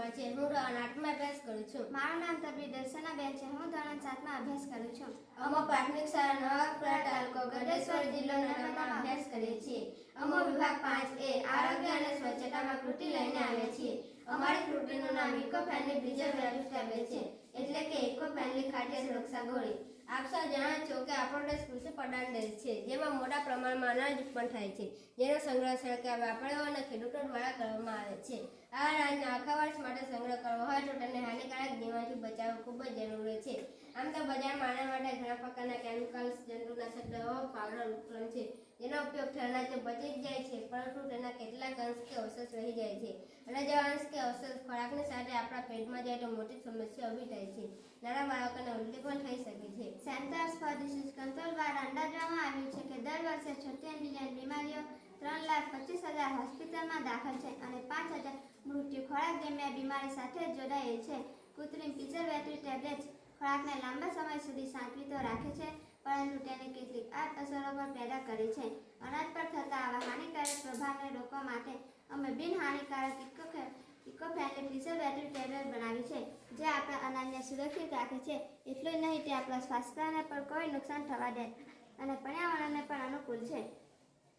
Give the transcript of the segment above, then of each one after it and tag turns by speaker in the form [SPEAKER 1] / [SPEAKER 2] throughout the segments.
[SPEAKER 1] ઉંમર છે હું ધોરણ આઠમાં અભ્યાસ કરું છું. મારું નામ તબી દર્શનાબેન છે. હું ધોરણ સાતમાં અભ્યાસ કરું છું.
[SPEAKER 2] અમે પ્રાથમિક શાળા નવાપુરા તાલુકો ગઢેશ્વર જિલ્લો નર્મદામાં અભ્યાસ કરીએ છીએ. અમો વિભાગ પાંચ એ આરોગ્ય અને સ્વચ્છતામાં કૃતિ લઈને આવે છીએ. અમારી કૃતિનું નામ ઇકો ફ્રેન્ડલી પ્રિઝર્વેટિવ ટેબ્લેટ છે. એટલે કે ઇકો ફ્રેન્ડલી ખાદ્ય સુરક્ષા ગોળી. આપ સૌ જાણો છો કે આપણો દેશ કૃષિ પ્રધાન દેશ છે, જેમાં મોટા પ્રમાણમાં અનાજ ઉત્પન્ન થાય છે, જેનો સંગ્રહ સરકાર, વાપરવા અને ખેડૂતો દ્વારા કરવામાં આવે છે. આ અનાજનો આખા વર્ષ માટે સંગ્રહ કરવો હોય તો તેને હાનિકારક જીવાથી બચાવવું ખૂબ જ જરૂરી છે. આમ તો બજારમાં આના માટે ઘણા પ્રકારના કેમિકલ્સ જંતુનાશક દવાઓ પાવડર ઉપલબ્ધ છે. જેનો ઉપયોગ જે બચી જ જાય છે, પરંતુ તેના કેટલાક અંશ કે અવશેષ રહી જાય છે. અને જે અંશ કે અવશેષ ખોરાકની સાથે આપણા પેટમાં જાય તો મોટી સમસ્યા ઊભી થાય છે. નાના બાળકોને ઉલટી પણ થઈ શકે છે.
[SPEAKER 1] સેન્ટર્સ ફોર ડિસીઝ કંટ્રોલ દ્વારા અંદાજવામાં આવ્યું છે કે દર વર્ષે છોતેર મિલિયન બીમારીઓ ત્રણ લાખ પચીસ હજાર હોસ્પિટલમાં દાખલ છે અને પાંચ હજાર મૃત્યુ ખોરાક જમ્યા બીમારી સાથે જોડાયેલ છે. કૃત્રિમ પ્રિઝર્વેટિવ ટેબ્લેટ્સ ખોરાકને લાંબા સમય સુધી સાંકળી તો રાખે છે. પરંતુ તેની કેટલીક આડઅસરો પણ પેદા કરે છે. અનાજ પર થતા આવા હાનિકારક પ્રભાવને રોકવા માટે અમે બિન હાનિકારક eco eco friendly preservative tablet બનાવી છે, જે આપણા અનાજને સુરક્ષિત રાખે છે. એટલું જ નહીં, તે આપણા સ્વાસ્થ્યને પણ કોઈ નુકસાન થવા દે અને પર્યાવરણને પણ અનુકૂળ છે.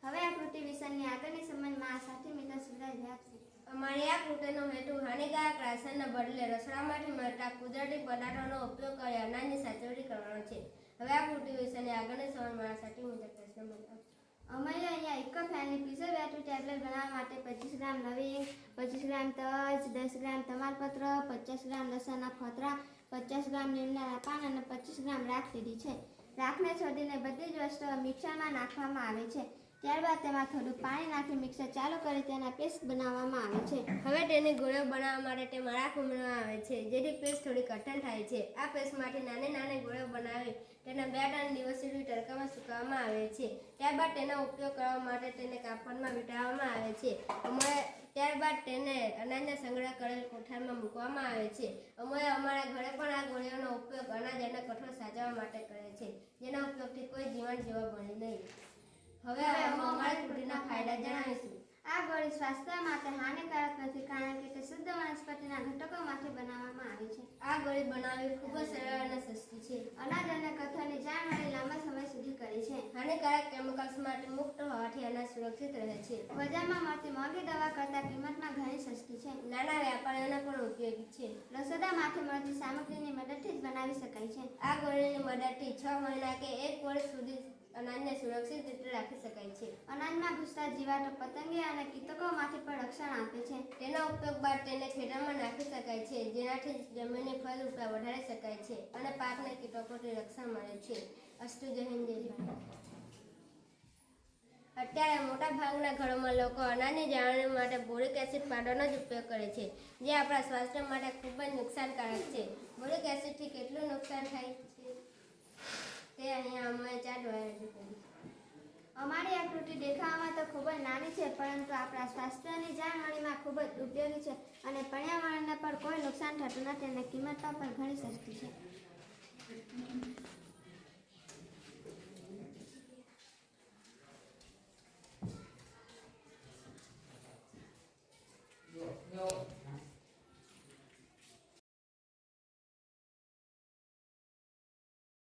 [SPEAKER 1] હવે આ કૃતિ વિષયની આગળની સમજમાં આ સાથી મિત્ર સુધારી છે.
[SPEAKER 2] અમારી આ કૃતિનો હેતુ હાનિકારક રાસાયણના બદલે રસોડામાંથી મળતા કુદરતી પદાર્થોનો ઉપયોગ કરી અનાજની સાચવણી કરવાનો છે હવે આ કૃતિ વિશેની આગળની સવાલ મારા સાથે મુજબ પ્રશ્ન મળ્યો
[SPEAKER 1] અમારે અહીંયા ઇકો ફ્રેન્ડલી પ્રિઝર્વેટિવ ટેબ્લેટ બનાવવા માટે પચીસ ગ્રામ લવિંગ પચીસ ગ્રામ તજ, દસ ગ્રામ તમાલપત્ર, પચાસ ગ્રામ લસણના ફોતરા પચાસ ગ્રામ લીમડાના પાન અને પચીસ ગ્રામ રાખ લીધી છે. રાખને છોડીને બધી જ વસ્તુઓ મિક્સરમાં નાખવામાં આવે છે. ત્યારબાદ તેમાં થોડું પાણી નાખી મિક્સર ચાલુ કરી તેના પેસ્ટ બનાવવામાં આવે છે.
[SPEAKER 2] હવે તેને ગોળીઓ બનાવવા માટે તેમાં રાખ ઉમેરવામાં આવે છે. જેથી પેસ્ટ થોડી કઠણ થાય છે. આ પેસ્ટમાંથી નાની નાની ગોળીઓ બનાવી તેના બે ત્રણ દિવસ સુધી તડકામાં સુકાવવામાં આવે છે. ત્યારબાદ તેનો ઉપયોગ કરવા માટે તેને કાપડમાં વીંટાળવામાં આવે છે. અમે ત્યારબાદ તેને અનાજના સંગ્રહ કરેલ કોઠારમાં મૂકવામાં આવે છે. અમે અમારા ઘરે પણ આ ગોળીઓનો ઉપયોગ અનાજ અને કઠોળ સાચવવા માટે કરે છે. જેના ઉપયોગથી કોઈ જીવન જીવવા મળે નહીં. હવે અમે અમારી કૃતિના ફાયદા જણાવીશું.
[SPEAKER 1] આ ગોળી સ્વાસ્થ્ય માટે હાનિકારક નથી કારણ કે તે શુદ્ધ વનસ્પતિના ઘટકોમાંથી બનાવવામાં આવે છે.
[SPEAKER 2] આ ગોળી બનાવવી ખૂબ જ સરળ અને સસ્તી છે.
[SPEAKER 1] અનાજ અને કઠોળની જાળવણી લાંબા સમય સુધી કરે છે.
[SPEAKER 2] હાનિકારક કેમિકલ્સ માટે મુક્ત હોવાથી અનાજ સુરક્ષિત રહે છે.
[SPEAKER 1] બજારમાં મળતી મોંઘી દવા કરતાં કિંમતમાં ઘણી સસ્તી છે.
[SPEAKER 2] નાના વેપારીઓને પણ ઉપયોગી છે.
[SPEAKER 1] રસોડામાંથી મળતી સામગ્રીની મદદથી જ બનાવી શકાય છે.
[SPEAKER 2] આ ગોળીની મદદથી છ મહિના કે એક વર્ષ સુધી અનાજને સુરક્ષિત રીતે રાખી શકાય છે.
[SPEAKER 1] અનાજમાં ઘૂસતા જીવાતો પતંગે અને કીટકોમાંથી પણ રક્ષણ આપે છે.
[SPEAKER 2] તેનો ઉપયોગ બાદ તેને ખેતરમાં નાખી શકાય છે, જેનાથી જમીનની ફળદ્રુપતા વધારી શકાય છે અને પાકને કીટકોથી રક્ષણ મળે છે. અસ્તુ જય હિન્દ, જય ભારત. અત્યારે મોટા ભાગના ઘરોમાં લોકો અનાજની જાળવણી માટે બોરિક એસિડ પાવડરનો જ ઉપયોગ કરે છે, જે આપણા સ્વાસ્થ્ય માટે ખૂબ જ નુકસાનકારક છે. બોરિક એસિડથી કેટલું નુકસાન થાય છે? તે અહીંયા અમે ચાર દ્વારા રજૂ કરી.
[SPEAKER 1] અમારી આકૃતિ દેખાવામાં તો ખૂબ જ નાની છે, પરંતુ આપણા સ્વાસ્થ્યની જાળવણીમાં ખૂબ જ ઉપયોગી છે અને પર્યાવરણને પણ કોઈ નુકસાન થતું નથી અને કિંમતમાં પણ ઘણી સસ્તી છે.